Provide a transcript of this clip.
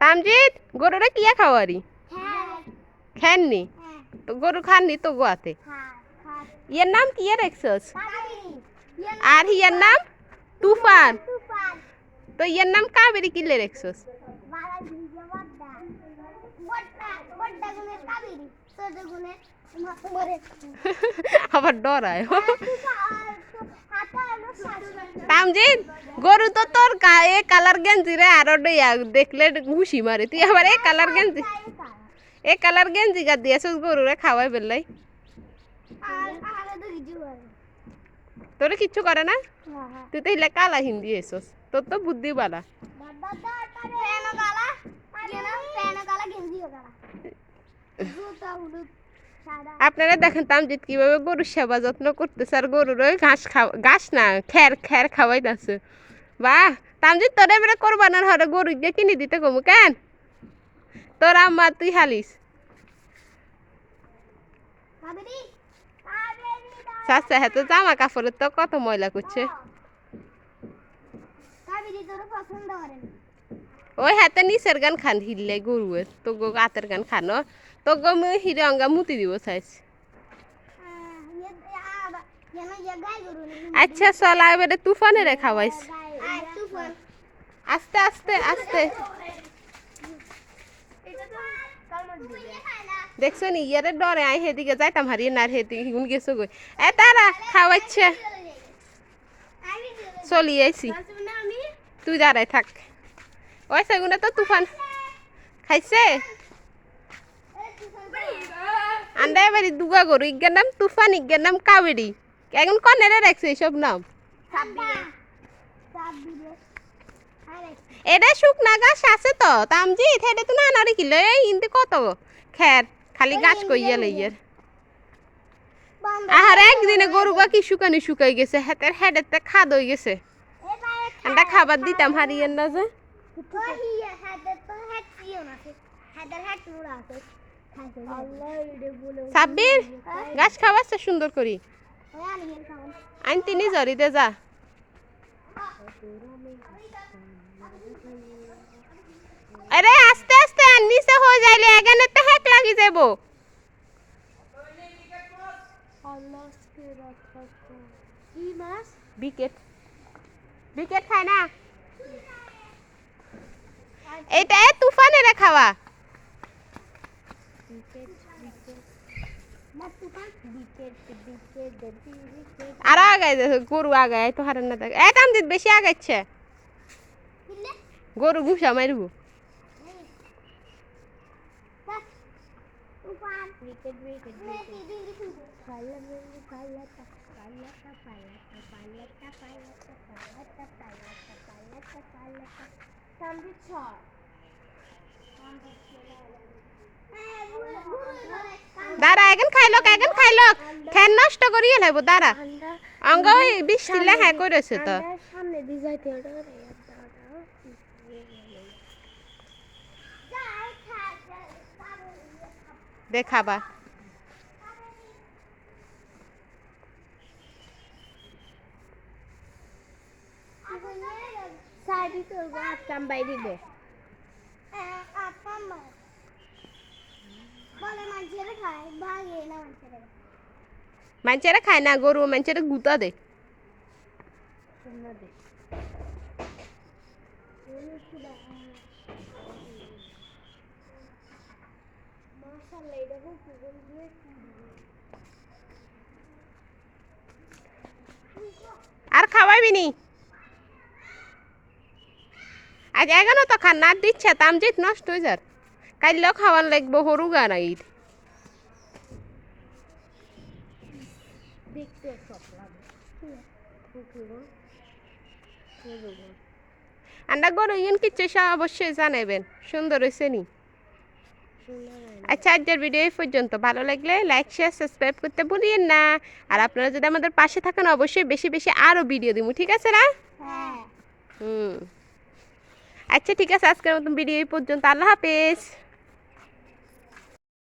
তামজিৎ গরুরে কিয়া খাওয়ারি খেননি তো গরু খাননি তো গোয়াতে ইয়ের নাম কিয়া রাখছস আর হিয়ার নাম তুফান তো ইয়ের নাম কাবেরি কিলে রাখছস আবার ডরায় তামজিৎ গরু তো তোর গায়ে কালার গেঞ্জি রে, আরও দেখলে ঘুষি মারে। তুই আবার এই কালার গেঞ্জি, এ কালার গেঞ্জি গা দিয়েছস খাওয়াই আর আর কিছু করে তোরে কিচ্ছু করে না? তুই তো হিলে কালা হিন্দি এসছস তোর তো বুদ্ধি বালা। প্যানো গালা আপনারা দেখেন তামজিৎ কীভাবে গরুর সেবা যত্ন করতেছে, আর গরুর ওই ঘাস খাওয়া, ঘাস না খ্যার খ্যার খাওয়াইতেছে। বাহ তামজিৎ তোর এবারে কোরবানার হরে গরু গিয়ে কিনে দিতে কমু কেন? তোর আম্মা, তুই হালিস। কাবেরী হ্যাঁ তো জামা কাপড়ের তো কত ময়লা করছে। ওই হাতে নিচের গান খান হিললে গরুয়ের তো গো গাতের গান খানো তো গো মুই হিরে অঙ্গা মুতি দিব চাইছি। আচ্ছা চল এবারে তুফানের খাওয়াইস আয় আস্তে আস্তে আস্তে। দেখছ নি, ইয়ারে ডরে আই হেদিকে যাইতাম হারিয়ে না হেদিকে হুন গেছো গই এ, তারা খাওয়াচ্ছে চলি আইছি। তুই দাঁড়াই থাক। ওই সেগুনে তো তুফান। খাইছে? আন্ডা এবারে দুগা গরু ইজ্ঞার নাম তুফান ইজ্ঞার নাম কাবেরি। এখন কনেরে রাখছে এইসব নাম। এটা শুকনা গাছ আছে তো তামজি এটা তো না নারি কিলো, এই ইন্দি কত? খের, খালি গাছ কইয়া লইয়ার। আর একদিনে গরু গা কি শুকানি শুকাই গেছে, হেতের হেডেতে খাদ হয়ে গেছে। আন্ডা খাবার দিতাম হারিয়ে না যে। সাব্বির, গাছ খাওয়াচ্ছে সুন্দর করি। আইন তিনি জরি দে যা। আরে আস্তে আস্তে নিচে হয়ে যাইলে এখানে তো হ্যাক লাগি যাব বিকেট। বিকেট খায় না? এটা এ তুফানেরা খাওয়া আর আগাই গরু আগায় তো হারান না থাকে এ তামজিৎ বেশি আগাচ্ছে গরু ঘুষা মারব Thank you. দাঁড়া এখন খাইলক এখন খাইলক ফ্যান নষ্ট করিয়ে লাইব দাঁড়া। অঙ্গ ওই বৃষ্টি লেখা হ্যাঁ করেছে তো। দেখাবা। সাইডে তোর আটকাম বাই দিব। বলে মানুষেরা খায় ভাগে না মানুষেরা মানুষেরা খায় না গরু মানুষেরা গুতা দে। মাশাআল্লাহ এটা খুব সুন্দর দিয়ে আর খাওয়াইবি নি? আজ এগানো তো খান না দিচ্ছে তাম তামজিত নষ্ট হয়ে যার কাইলেও খাওয়ান লাগবো হরু গান সব আন্ডা গরু ইন কিচ্ছু সব অবশ্যই জানাবেন সুন্দর হয়েছে নি। আচ্ছা আজকের ভিডিও এই পর্যন্ত। ভালো লাগলে লাইক শেয়ার সাবস্ক্রাইব করতে ভুলিয়েন না। আর আপনারা যদি আমাদের পাশে থাকেন অবশ্যই বেশি বেশি আরও ভিডিও দিব ঠিক আছে না? হ্যাঁ। হুম। আচ্ছা ঠিক আছে আজকের মতন ভিডিও এই পর্যন্ত। আল্লাহ হাফেজ।